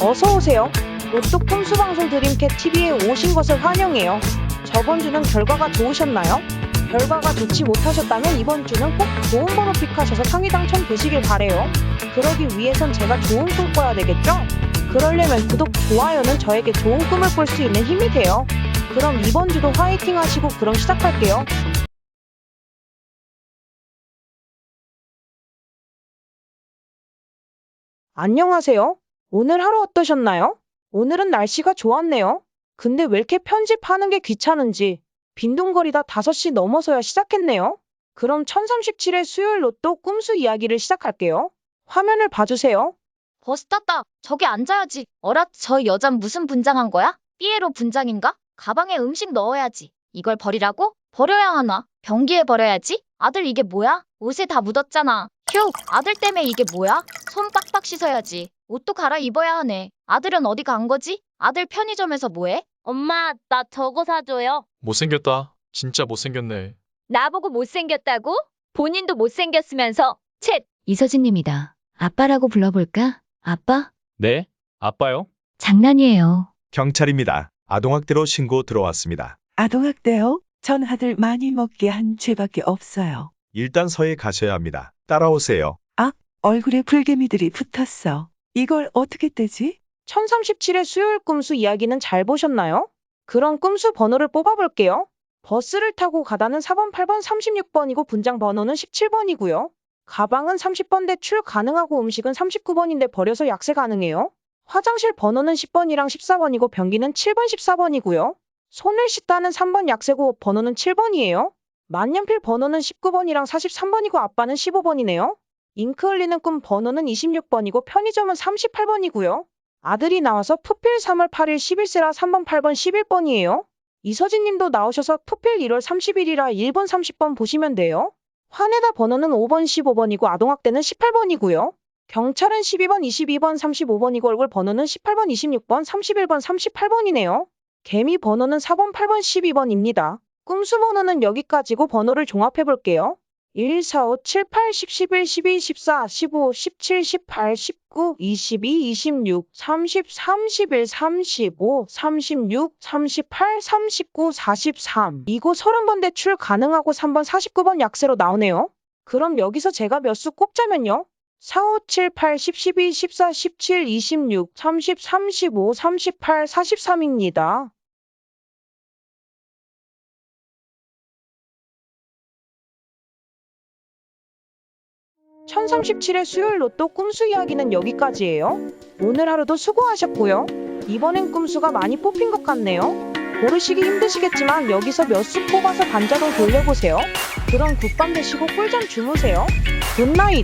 어서 오세요. 로또 꼼수 방송 드림캣 TV에 오신 것을 환영해요. 저번 주는 결과가 좋으셨나요? 결과가 좋지 못하셨다면 이번 주는 꼭 좋은 번호 픽하셔서 상위 당첨 되시길 바래요. 그러기 위해선 제가 좋은 꿈 꿔야 되겠죠? 그러려면 구독, 좋아요는 저에게 좋은 꿈을 꿀 수 있는 힘이 돼요. 그럼 이번 주도 화이팅 하시고 그럼 시작할게요. 안녕하세요. 오늘 하루 어떠셨나요? 오늘은 날씨가 좋았네요. 근데 왜 이렇게 편집하는 게 귀찮은지 빈둥거리다 5시 넘어서야 시작했네요. 그럼 1037의 수요일 로또 꿈수 이야기를 시작할게요. 화면을 봐주세요. 버스 탔다. 저기 앉아야지. 어라, 저 여잔 무슨 분장한 거야? 삐에로 분장인가? 가방에 음식 넣어야지. 이걸 버리라고? 버려야 하나? 변기에 버려야지. 아들 이게 뭐야? 옷에 다 묻었잖아. 휴, 아들 때문에 이게 뭐야? 손 빡빡 씻어야지. 옷도 갈아입어야 하네. 아들은 어디 간 거지? 아들 편의점에서 뭐해? 엄마, 나 저거 사줘요. 못생겼다. 진짜 못생겼네. 나보고 못생겼다고? 본인도 못생겼으면서. 쳇! 이서진님이다. 아빠라고 불러볼까? 아빠? 네? 아빠요? 장난이에요. 경찰입니다. 아동학대로 신고 들어왔습니다. 아동학대요? 전 아들 많이 먹게 한 죄밖에 없어요. 일단 서해 가셔야 합니다. 따라오세요. 얼굴에 불개미들이 붙었어. 이걸 어떻게 떼지? 1037의 수요일 꿈수 이야기는 잘 보셨나요? 그럼 꿈수 번호를 뽑아볼게요. 버스를 타고 가다는 4번, 8번, 36번이고 분장 번호는 17번이고요. 가방은 30번 대 출 가능하고 음식은 39번인데 버려서 약세 가능해요. 화장실 번호는 10번이랑 14번이고 변기는 7번, 14번이고요. 손을 씻다는 3번 약세고 번호는 7번이에요. 만년필 번호는 19번이랑 43번이고 아빠는 15번이네요. 잉크 흘리는 꿈 번호는 26번이고 편의점은 38번이고요. 아들이 나와서 푸필 3월 8일 11세라 3번 8번 11번이에요. 이서진 님도 나오셔서 푸필 1월 30일이라 1번 30번 보시면 돼요. 화내다 번호는 5번 15번이고 아동학대는 18번이고요. 경찰은 12번 22번 35번이고 얼굴 번호는 18번 26번 31번 38번이네요. 개미 번호는 4번 8번 12번입니다. 꿈수 번호는 여기까지고 번호를 종합해 볼게요. 1, 4, 5, 7, 8, 10, 11, 12, 14, 15, 17, 18, 19, 22, 26, 30, 31, 35, 36, 38, 39, 43. 이거 30번 대출 가능하고 3번 49번 약세로 나오네요. 그럼 여기서 제가 몇 수 꼽자면요. 4, 5, 7, 8, 10, 12, 14, 17, 26, 30, 35, 38, 43입니다. (1037의) 수요일 로또 꿈수 이야기는 여기까지예요. 오늘 하루도 수고하셨고요. 이번엔 꿈수가 많이 뽑힌 것 같네요. 고르시기 힘드시겠지만 여기서 몇 수 뽑아서 반자동 돌려보세요. 그럼 굿밤 되시고 꿀잠 주무세요. 굿나잇!